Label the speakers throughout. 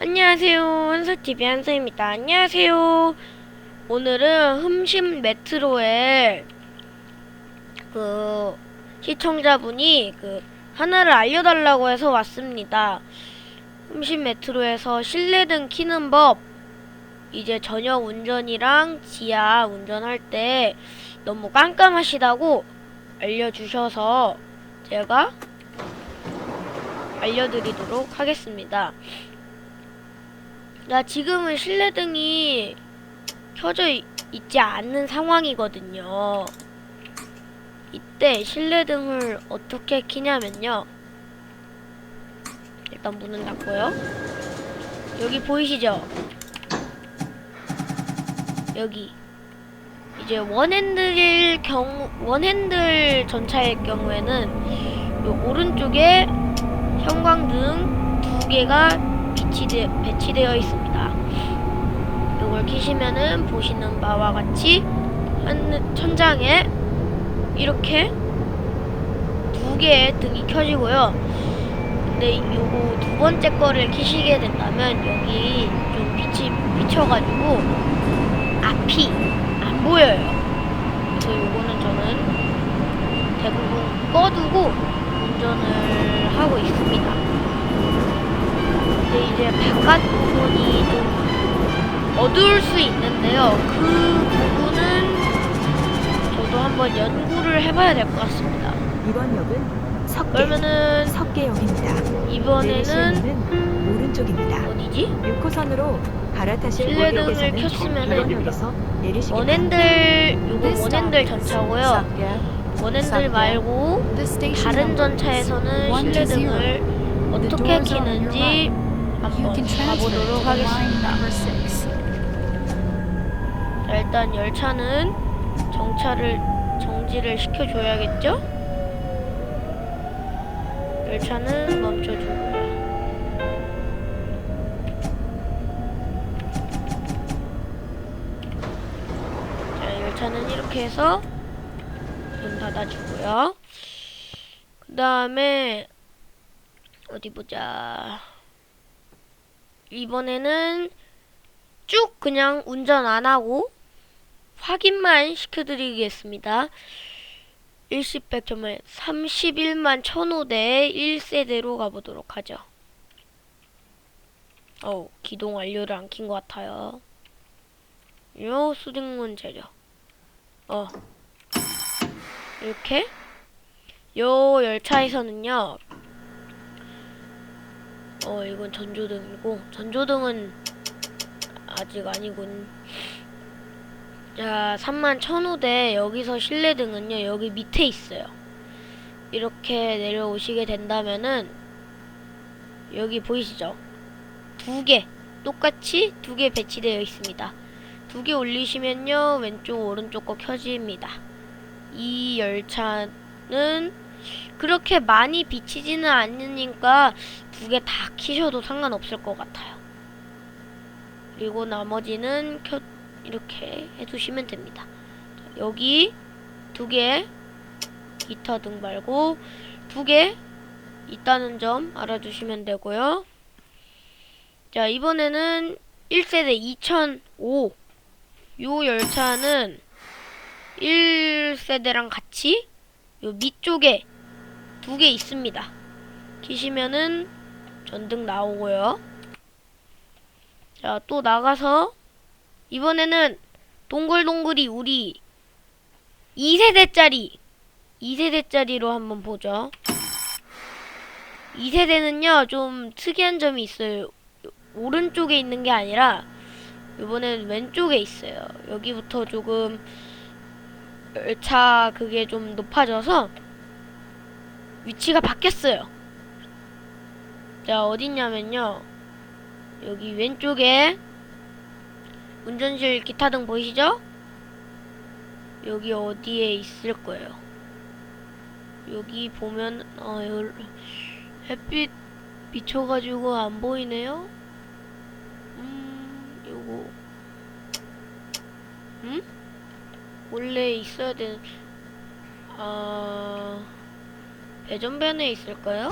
Speaker 1: 안녕하세요. 한서TV 한서입니다. 안녕하세요. 오늘은 흠심 메트로에 그 시청자분이 그 하나를 알려달라고 해서 왔습니다. 흠심 메트로에서 실내등 키는 법 이제 저녁 운전이랑 지하 운전할 때 너무 깜깜하시다고 알려주셔서 제가 알려드리도록 하겠습니다. 나 지금은 실내등이 켜져 있- 있지 않는 상황이거든요. 이때 실내등을 어떻게 켜냐면요. 일단 문은 닫고요. 여기 보이시죠? 여기 이제 원핸들일 경우 원핸들 전차일 경우에는 요 오른쪽에 형광등 두 개가 비치되, 배치되어 있습니다. 이걸 켜시면은 보시는 바와 같이 한 천장에 이렇게 두 개의 등이 켜지고요. 근데 요거 두 번째 거를 켜시게 된다면 여기 좀 빛이 비쳐가지고 앞이 안 보여요. 그래서 요거는 저는 대부분 꺼두고 운전을 하고 있습니다. 근데 이제 바깥 부분이 좀 어두울 수 있는데요. 그 부분은 저도 한번 연구를 해봐야 될 것 같습니다.
Speaker 2: 이번 역은 석계,
Speaker 1: 그러면은
Speaker 2: 석계역입니다.
Speaker 1: 이번에는
Speaker 2: 오른쪽입니다.
Speaker 1: 어디지?
Speaker 2: 6호선으로 갈아타실
Speaker 1: 실내등을 켰으면은 원핸들 요거 원핸들 전차고요. 원핸들 말고 다른 전차에서는 실내등을 어떻게 켜는지 한번 가보도록 하겠습니다. 자, 일단 열차는 정차를 정지를 시켜줘야겠죠? 열차는 멈춰주고요. 자, 열차는 이렇게 해서 문 닫아주고요. 그 다음에 어디 보자. 이번에는 쭉 그냥 운전 안 하고 확인만 시켜드리겠습니다. 일시백 정말 31만 1005대 1세대로 가보도록 하죠. 어우, 기동 완료를 안 킨 것 같아요. 요 수직문 재료. 어. 이렇게. 요 열차에서는요. 어, 이건 전조등이고, 전조등은 아직 아니군. 자, 3만 1005대 여기서 실내등은요, 여기 밑에 있어요. 이렇게 내려오시게 된다면은, 여기 보이시죠? 두 개, 똑같이 두 개 배치되어 있습니다. 두 개 올리시면요, 왼쪽, 오른쪽 거 켜집니다. 이 열차는 그렇게 많이 비치지는 않으니까 두 개 다 키셔도 상관없을 것 같아요. 그리고 나머지는 켜 이렇게 해두시면 됩니다. 자, 여기 두 개 기타 등 말고 두 개 있다는 점 알아주시면 되고요. 자 이번에는 1세대 2005 요 열차는 1세대랑 같이 요 밑쪽에 두 개 있습니다. 키시면은 전등 나오고요. 자, 또 나가서 이번에는 동글동글이 우리 2세대짜리 2세대짜리로 한번 보죠. 2세대는요, 좀 특이한 점이 있어요. 오른쪽에 있는 게 아니라 이번엔 왼쪽에 있어요. 여기부터 조금 열차 그게 좀 높아져서 위치가 바뀌었어요. 자, 어딨냐면요. 여기 왼쪽에 운전실 기타 등 보이시죠? 여기 어디에 있을 거예요. 여기 보면 어 여, 햇빛 비춰가지고 안 보이네요. 음 요거 음 원래 있어야 되는 아 배전반에 있을까요?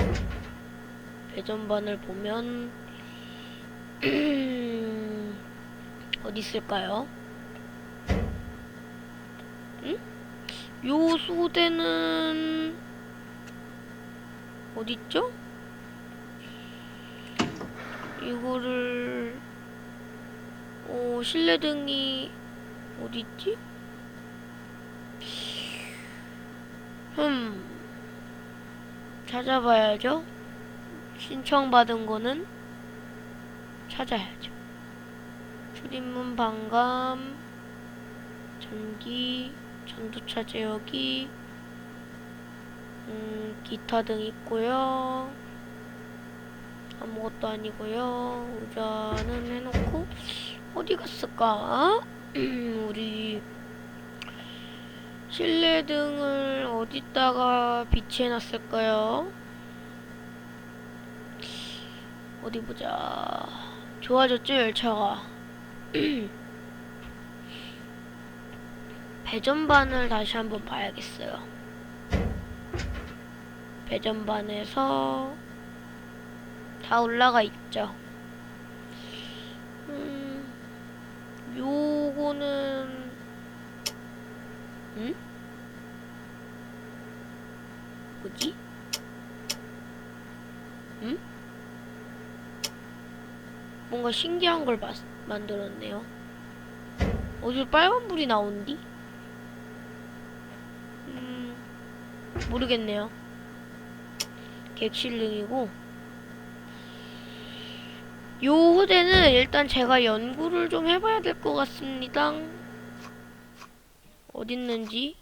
Speaker 1: 배전반을 보면 어디 있을까요? 응? 요 소대는 어디 있죠? 이거를 어 실내등이 어디 있지? 흠 찾아봐야죠. 신청받은 거는 찾아야죠. 출입문 반감, 전기, 전도차 제어기, 음, 기타 등 있고요. 아무것도 아니고요. 의자는 해놓고 어디 갔을까? 우리 실내 등을 어디다가 비치해놨을까요? 어디 보자. 좋아졌죠 열차가. 배전반을 다시 한번 봐야겠어요. 배전반에서 다 올라가 있죠. 음, 요거는 응? 뭐지? 응? 뭔가 신기한 걸 마, 만들었네요. 어디서 빨간불이 나온디? 음, 모르겠네요. 객실등이고 요 호대는 일단 제가 연구를 좀 해봐야 될 것 같습니다. 어딨는지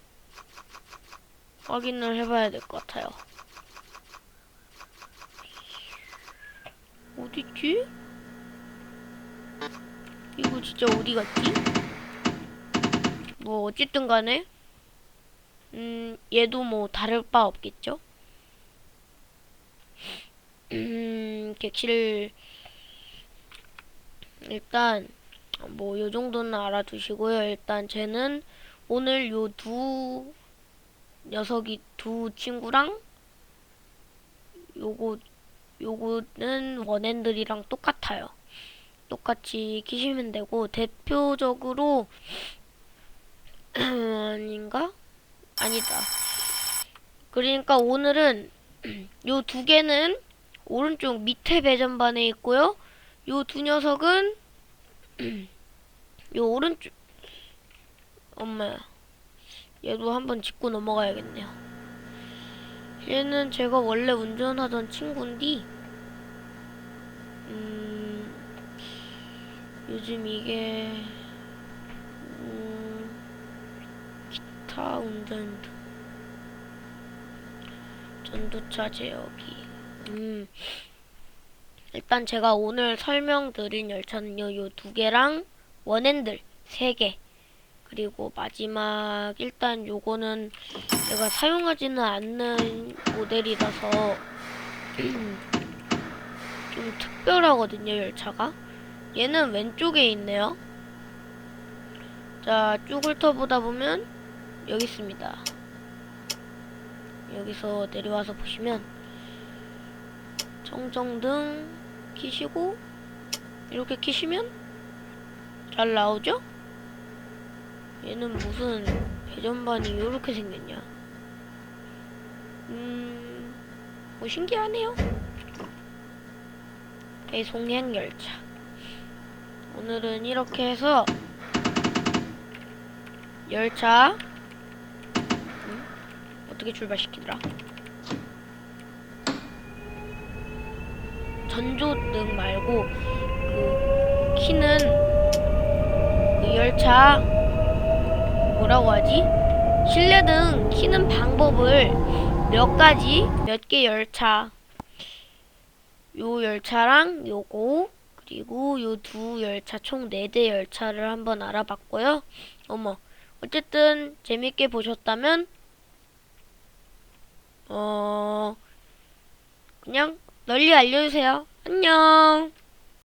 Speaker 1: 확인을 해봐야 될 것 같아요. 어딨지? 이거 진짜 어디 갔지? 뭐 어쨌든 간에 음 얘도 뭐 다를 바 없겠죠? 음 객실 일단 뭐 요 정도는 알아두시고요. 일단 쟤는 오늘 요 두 녀석이 두 친구랑 요거 요거는 원핸들이랑 똑같아요. 똑같이 키시면 되고 대표적으로 아닌가? 아니다. 그러니까 오늘은 요 두 개는 오른쪽 밑에 배전반에 있고요. 요 두 녀석은 요 오른쪽 엄마야. 얘도 한번 짚고 넘어가야겠네요. 얘는 제가 원래 운전하던 친구인데 음 요즘 이게 음 기타 운전 등 전도차 제어기 음 일단 제가 오늘 설명드린 열차는요 요 두 개랑 원핸들 세 개 그리고 마지막 일단 요거는 제가 사용하지는 않는 모델이라서 좀 특별하거든요 열차가. 얘는 왼쪽에 있네요. 자 쭉 훑어보다 보면 여기 있습니다. 여기서 내려와서 보시면 청정등 키시고 이렇게 키시면 잘 나오죠? 얘는 무슨 배전반이 이렇게 생겼냐? 음, 뭐 신기하네요. 배송행 열차. 오늘은 이렇게 해서 열차 음, 어떻게 출발시키더라? 전조등 말고 그 키는 그 열차 뭐라고 하지? 실내 등 키는 방법을 몇 가지 몇 개 열차 요 열차랑 요거 그리고 요 두 열차 총 네 대 열차를 한번 알아봤고요. 어머 어쨌든 재밌게 보셨다면 어 그냥 널리 알려주세요. 안녕.